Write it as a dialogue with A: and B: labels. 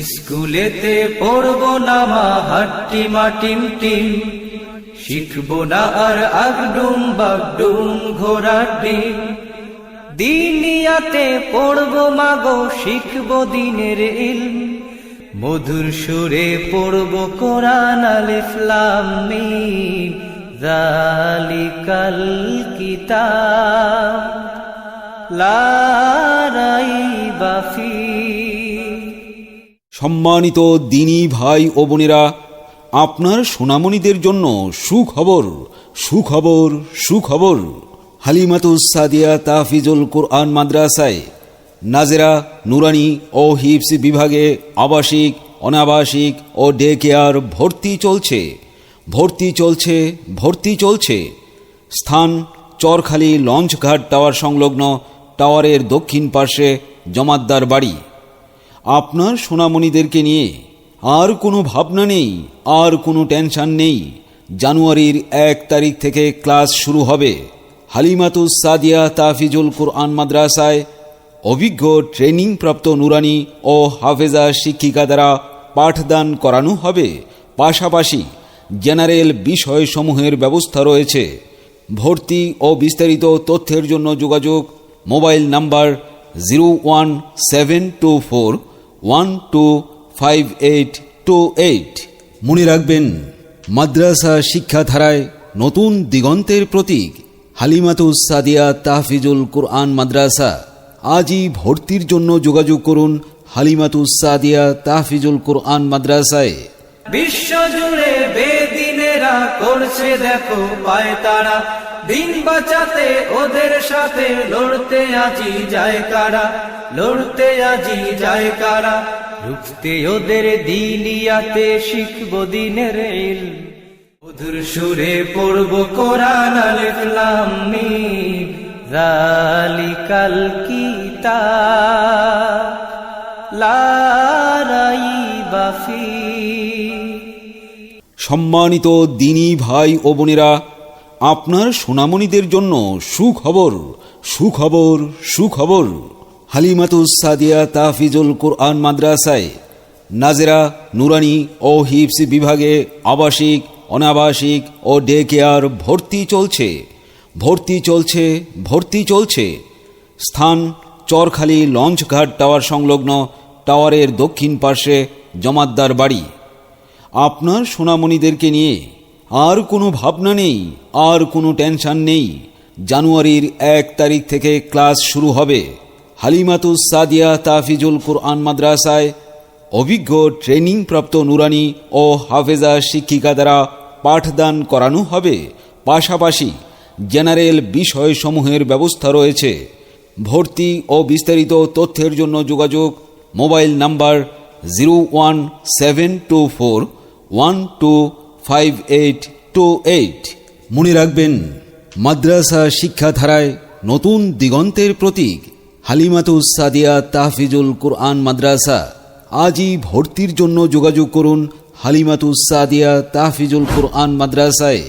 A: স্কুলেতে পড়ব না মা, হাট্টি মাটিম টিম শিখব না আর আগডুম বাগডুম ঘোড়ার ডিম। দিনিয়াতে পড়ব মাগো শিখব দিনের ইলম। মধুর সুরে পড়ব কোরআন আলিফলাম মিম। জালিকাল কিতাব। লা ফিহ
B: সম্মানিত দিনী ভাই ও বোনেরা, আপনার সোনামণিদের জন্য সুখবর সুখবর সুখবর। হালিমাতুস সাদিয়া তাহফিজুল কোরআন মাদ্রাসায় নাজেরা নুরানি ও হিপস বিভাগে আবাসিক, অনাবাসিক ও ডে কেয়ার ভর্তি চলছে ভর্তি চলছে ভর্তি চলছে। স্থান চরখালি লঞ্চঘাট টাওয়ার সংলগ্ন টাওয়ারের দক্ষিণ পার্শ্বে জমাদ্দার বাড়ি। আপনার সোনামণিদেরকে নিয়ে আর কোনো ভাবনা নেই, আর কোনো টেনশন নেই। জানুয়ারির এক তারিখ থেকে ক্লাস শুরু হবে হালিমাতুস সাদিয়া তাফিজুল কোরআন মাদ্রাসায় অভিজ্ঞ ট্রেনিংপ্রাপ্ত নুরানি ও হাফেজা শিক্ষিকা দ্বারা পাঠদান করানো হবে। পাশাপাশি জেনারেল বিষয়সমূহের ব্যবস্থা রয়েছে। ভর্তি ও বিস্তারিত তথ্যের জন্য যোগাযোগ mobile number zero one seven two four one two five eight two eight মনে রাখবেন, মাদ্রাসা শিক্ষাধারায় নতুন দিগন্তের প্রতীক হালিমাতুস সাদিয়া তাহফিজুল কোরআন মাদ্রাসা। আজই ভর্তির জন্য যোগাযোগ করুন হালিমাতুস সাদিয়া তাহফিজুল কোরআন মাদ্রাসায়।
A: বিশ্ব জুড়ে বেদিনেরা করছে দেখো পায় তারা। দিন বাঁচাতে ওদের সাথে লড়তে আজি যায় কারা, লড়তে আজি যায় কারা। রুখতে ওদের দিলিয়াতে শিখব দিনের ইল মধুর সুরে পড়ব কোরআন আলিফলাম মিম। জালিকাল কিতাব লা রাইবা ফিহ
B: সম্মানিত দিনী ভাই ও বোনেরা, আপনার সোনামণিদের জন্য সুখবর সুখবর সুখবর। হালিমাতুস সাদিয়া তাহফিজুল কোরআন মাদ্রাসায় নাজেরা নুরানি ও হিপস বিভাগে আবাসিক, অনাবাসিক ও ডে কেয়ার ভর্তি চলছে। ভর্তি চলছে ভর্তি চলছে। স্থান চরখালি লঞ্চঘাট টাওয়ার সংলগ্ন টাওয়ারের দক্ষিণ পার্শ্বে জমাদ্দার বাড়ি। আপনার সোনামণিদেরকে নিয়ে আর কোনো ভাবনা নেই, আর কোনো টেনশন নেই। জানুয়ারির এক তারিখ থেকে ক্লাস শুরু হবে হালিমাতুস সাদিয়া তাফিজুল কোরআন মাদ্রাসায় অভিজ্ঞ ট্রেনিংপ্রাপ্ত নুরানি ও হাফেজা শিক্ষিকা দ্বারা পাঠদান করানো হবে। পাশাপাশি জেনারেল বিষয়সমূহের ব্যবস্থা রয়েছে। ভর্তি ও বিস্তারিত তথ্যের জন্য যোগাযোগ mobile number zero one seven two four one two five eight two eight মনে রাখবেন, মাদ্রাসা শিক্ষাধারায় নতুন দিগন্তের প্রতীক, হালিমাতুস সাদিয়া তাহফিজুল কোরআন মাদ্রাসা। আজই ভর্তির জন্য যোগাযোগ করুন হালিমাতুস সাদিয়া তাহফিজুল কোরআন মাদ্রাসায়।